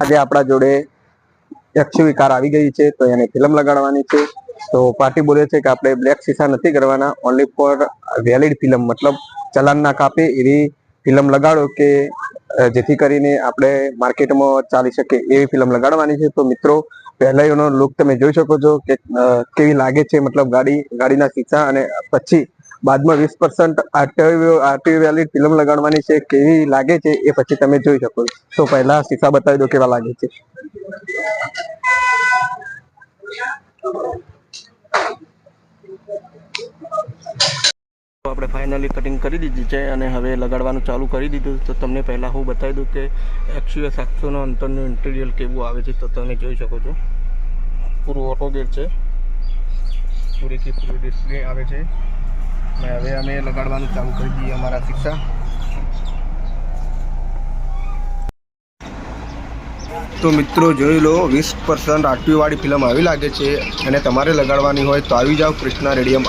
આજે આપણા જોડે એક્સયુવી કાર આવી ગઈ છે, તો એને ફિલ્મ લગાડવાની છે. તો પાર્ટી બોલે છે કે આપણે બ્લેક સીસા નથી કરવાના ઓનલી ફોર વેલિડ ફિલ્મ મતલબ ચલાન ના કાપે એવી ફિલ્મ લગાડો કે જેથી કરીને આપણે માર્કેટમાં ચાલી શકે એવી ફિલ્મ લગાડવાની છે. તો મિત્રો પહેલા એનો લુક તમે જોઈ શકો છો કે કેવી લાગે છે, મતલબ ગાડી, ગાડીના શીશા અને પછી બાદમાં વીસ પર્સન્ટ આરટીઓ આરટીઓ ફિલ્મ લગાડવાની છે, કેવી લાગે છે એ પછી તમે જોઈ શકો તો પહેલા શીશા બતાવી દો કેવા લાગે છે. આપણે ફાઇનલી કટિંગ કરી દીધી છે અને હવે લગાડવાનું ચાલુ કરી દીધું તો તમને પહેલાં હું બતાવી દઉં કે એકસો સાતસોનો અંતરનું ઇન્ટિરિયર કેવું આવે છે તો તમે જોઈ શકો છો. પૂરું ઓટો ગેટ છે. પૂરેથી પૂરી ડિસ્પ્લે આવે છે. અને હવે અમે લગાડવાનું ચાલુ કરી દઈએ અમારા શિક્ષા. તો મિત્રો જોઈ લો, વીસ પર્સન્ટ આટવીવાળી વાળી ફિલ્મ આવી લાગે છે. અને તમારે લગાડવાની હોય તો આવી જાઓ કૃષ્ણા રેડિયમ.